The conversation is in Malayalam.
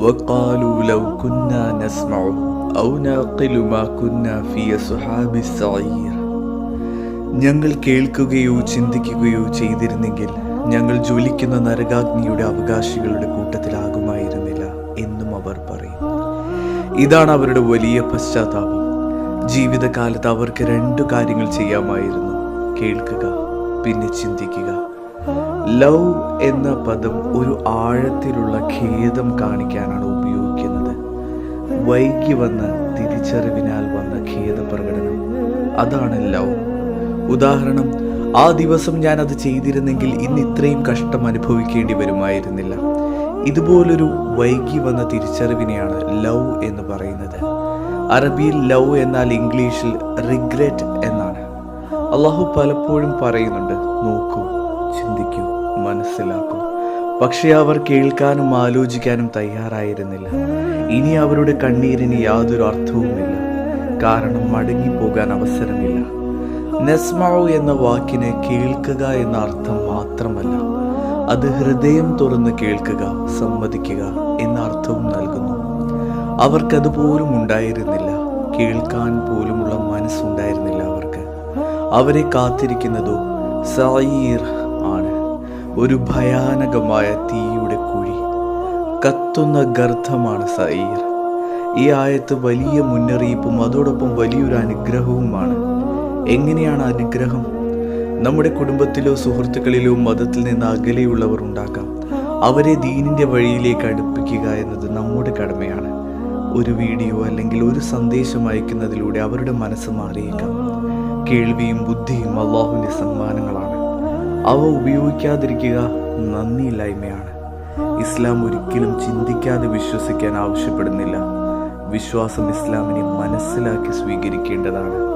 وقالوا لو كنا نسمع أو نعقل ما كنا في أصحاب السعير ഞങ്ങൾ കേൾക്കുകയോ ചിന്തിക്കുകയോ ചെയ്തിരുന്നെങ്കിൽ ഞങ്ങൾ ജ്വലിക്കുന്ന നരകാഗ്നിയുടെ അവകാശികളുടെ കൂട്ടത്തിലാകുമായിരുന്നില്ല എന്നും അവർ പറയും ഇതാണ് അവരുടെ വലിയ പശ്ചാത്താപം ജീവിതകാലത്ത് അവർക്ക് രണ്ടു കാര്യങ്ങൾ ചെയ്യാമായിരുന്നു കേൾക്കുക പിന്നെ ചിന്തിക്കുക ലവ് എന്ന പദം ഒരു ആഴത്തിലുള്ള ഖേദം കാണിക്കാനാണ് ഉപയോഗിക്കുന്നത്. വൈകി വന്ന തിരിച്ചറിവിനാൽ വന്ന ഖേദപ്രകടനം. അതാണ് ലവ് ഉദാഹരണം ആ ദിവസം ഞാൻ അത് ചെയ്തിരുന്നെങ്കിൽ ഇന്ന് ഇത്രയും കഷ്ടം അനുഭവിക്കേണ്ടി വരുമായിരുന്നില്ല. ഇതുപോലൊരു വൈകി വന്ന തിരിച്ചറിവിനെയാണ് ലവ് എന്ന് പറയുന്നത്. അറബിയിൽ ലവ് എന്നാൽ ഇംഗ്ലീഷിൽ റിഗ്രറ്റ് എന്നാണ്. അള്ളാഹു പലപ്പോഴും പറയുന്നുണ്ട് നോക്കൂ ചിന്തിക്കൂ മനസ്സിലാക്കൂ. പക്ഷേ അവർ കേൾക്കാനും ആലോചിക്കാനും തയ്യാറായിരുന്നില്ല. ഇനി അവരുടെ കണ്ണീരിന് യാതൊരു അർത്ഥവുമില്ല. കാരണം മടങ്ങിപ്പോകാൻ അവസരമില്ല. നെസ്മാവ് എന്ന വാക്കിനെ കേൾക്കുക എന്ന അർത്ഥം മാത്രമല്ല അത് ഹൃദയം തുറന്ന് കേൾക്കുക സമ്മതിക്കുക എന്ന അർത്ഥവും നൽകുന്നു. അവർക്കതുപോലും ഉണ്ടായിരുന്നില്ല. കേൾക്കാൻ പോലുമുള്ള മനസ്സുണ്ടായിരുന്നില്ല അവർക്ക്. അവരെ കാത്തിരിക്കുന്നതോ സയീർ ആണ്. ഒരു ഭയാനകമായ തീയുടെ കുഴി. കത്തുന്ന ഗർത്തമാണ് സൈർ ഈ ആയത്ത് വലിയ മുന്നറിയിപ്പും അതോടൊപ്പം വലിയൊരു അനുഗ്രഹവുമാണ്. എങ്ങനെയാണ് അനുഗ്രഹം? നമ്മുടെ കുടുംബത്തിലോ സുഹൃത്തുക്കളിലോ മതത്തിൽ നിന്ന് അകലെയുള്ളവർ ഉണ്ടാകാം. അവരെ ദീനിന്റെ വഴിയിലേക്ക് അടുപ്പിക്കുക എന്നത് നമ്മുടെ കടമയാണ്. ഒരു വീഡിയോ അല്ലെങ്കിൽ ഒരു സന്ദേശം അയക്കുന്നതിലൂടെ അവരുടെ മനസ്സ് മാറിയേക്കാം. കേൾവിയും ബുദ്ധിയും അള്ളാഹുവിന്റെ സമ്മാനങ്ങളാണ്. അവ ഉപയോഗിക്കാതിരിക്കുക നന്ദിയില്ലായ്മയാണ്. ഇസ്ലാം ഒരിക്കലും ചിന്തിക്കാതെ വിശ്വസിക്കാൻ ആവശ്യപ്പെടുന്നില്ല. വിശ്വാസം ഇസ്ലാമിനെ മനസ്സിലാക്കി സ്വീകരിക്കേണ്ടതാണ്.